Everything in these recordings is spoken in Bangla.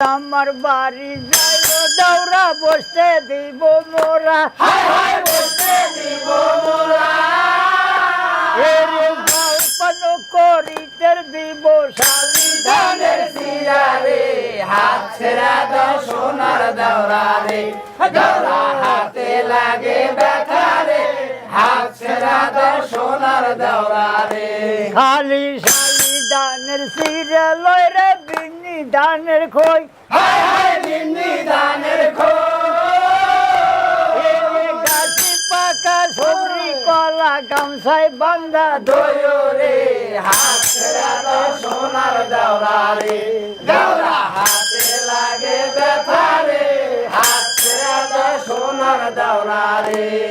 আমার বাড়ি যাই দৌড়া বসতে দিব মোরা। এরে গল্পন করিতে দিব শালি ধানের হাত ছেড়া দাও সোনার রে। দাওরা হাতে লাগে ব্যথা রে। হাত ছেড়া দাও সোনার দাওরা রে। খালি ধানের সিরে লয় রে বিনি ধানের খই। হায় হায় বিন্দি দানের খো গাছি পাকা সবরি কলা গামছায় বান্ধা দয়ো রে হাত সোনার দাওরা রে। দাওরা হাতে লাগে ব্যথা রে হাত সোনার দাওরা রে।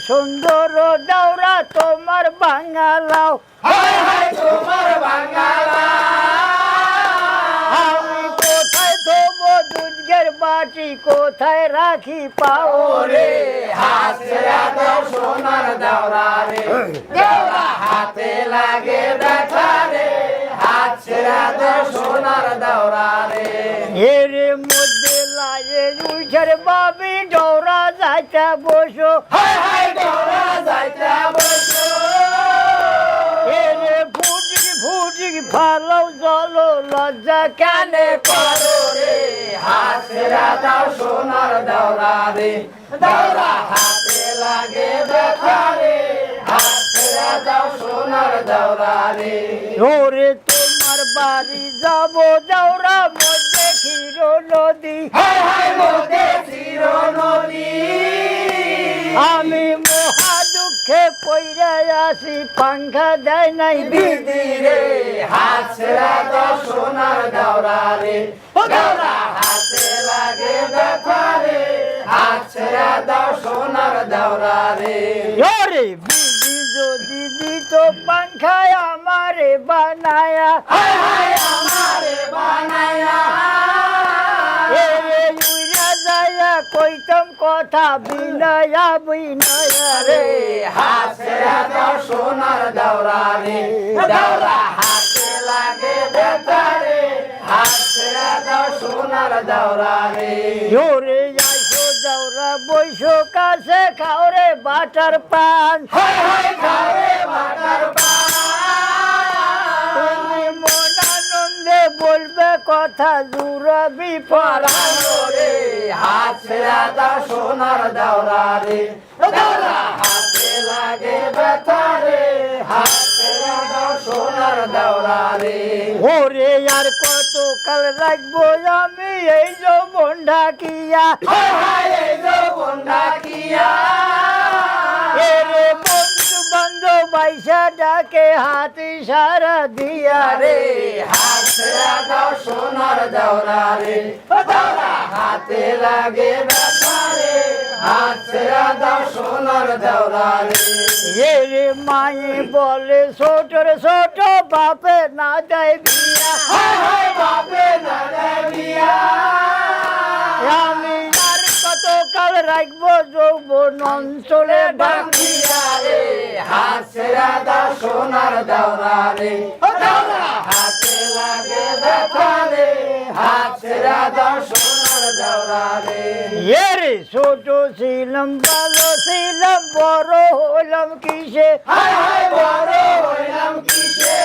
সুন্দর দৌড়া তোমার বাঙালাও। হায় হায় তোমার আমি কোথায় থবো দুধের বাটি কোথায় রাখি পাও হাত দাও সোনার দাওরা রে। দাওরা হাতে লাগে ব্যথা রে। হাত ছেড়া দাও সোনার রে এর মধ্যে লাগে বাবি ডৌরা যাইতে বসো। হায় হায় দাওরা যাইতা বসো। এর ফুটিক ফুটিক ফালো জলো লজ্জা কানে করো রে। হাত দাও সোনার দাওরা রে। দাওরা হাতে লাগে ব্যথা রে। হাত দাও সোনার দাওরা রে। ওরে তোমার বাড়ি যাব দৌড়া চির নদী আমি মহা দুঃখে পইরা আসি পাংখা দেয় নাই দিদিরে হাত ছেড়া দাও সোনার দাওরা রে। দাওরা হাতে লাগে ব্যথা রে ছেড়া দাও সোনার দাওরা রে। ওরে বিধি যদি দিত পাংখায় আমারে বানায়া। হায় হায় আমারে বানায়া। কইতাম কথা বিনয়া বিনয়া রে। রে দাও সোনার দাওরা রে। দাওরা হাতে লাগে ব্যথা রে দাও সোনার দাওরা রে। জোরে দৌড়া বৈশো কাছে খাওরে বাটার পান। হায় হায় খাবে বাটার তুমি মন আনন্দে বলবে কথা জুড়াবি পড়া পরানো রে হাত ছেড়া দাও সোনার দাওরা রে দাওরা হাতে লাগে ব্যথা রে। হাত ছেড়া সোনার দাওরা রে ওরে আর কত কাল রাখব আমি? এই যৌবন ঢাকিয়া এই যৌবন এরে বন্ধু বান্ধব ডাকে হাতি সারা দিয়া। রে দাও দাওরা রে। দাওরা হাতে লাগে ব্যথা রে। হাত ছেড়া দাও সোনার যাওরা রে। রে মাই বলে ছোটর ছোট বাপে না দেয় বিয়া। হায় হায় বাপে না আমি আর কাল রাখব যৌবন অঞ্চলে ডাকি ডাকিয়া রে। হাত ছেড়া সোনার দাওরা রে। হাতে লাগে ব্যথা রে। ছেড়া দাও সোনার দাওরা রে। এরে ছোট ছিলাম ভালো ছিলাম বড় হলাম কিসে? হায় হায় বড় হইলাম কিসে?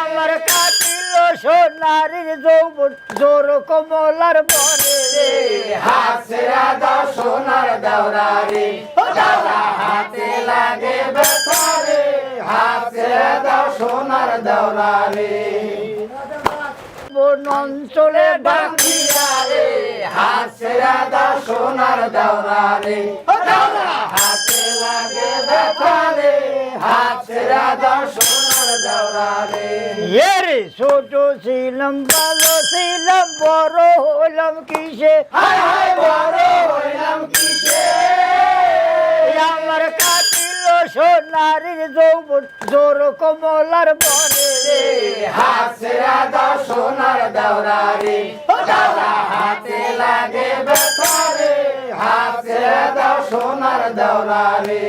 আমার কাটিল সোনারির যৌবন জোর কমলার বরে রে হাত দাও সোনার দাওরা রে দাওরা হাতে লাগে ব্যথা রে হাত দাও সোনার দাওরা রে বন অঞ্চলে ডাকিয়া রে। হাত দাও সোনার দাওরা রে দাওরা হাতে লাগে ব্যথা রে হাত ছেড়া দাও সোনার এরে ছোট ছিলাম ভালো ছিলাম বড় হলাম কিসে? বড় হইলাম কিসে? আমার কাটিল সোনারির যৌবন জোর কমলার বরে রে হাত ছেড়া দাও সোনার দাওরা রে হাতে লাগে ব্যথা রে ছেড়া দাও সোনার দাওরা রে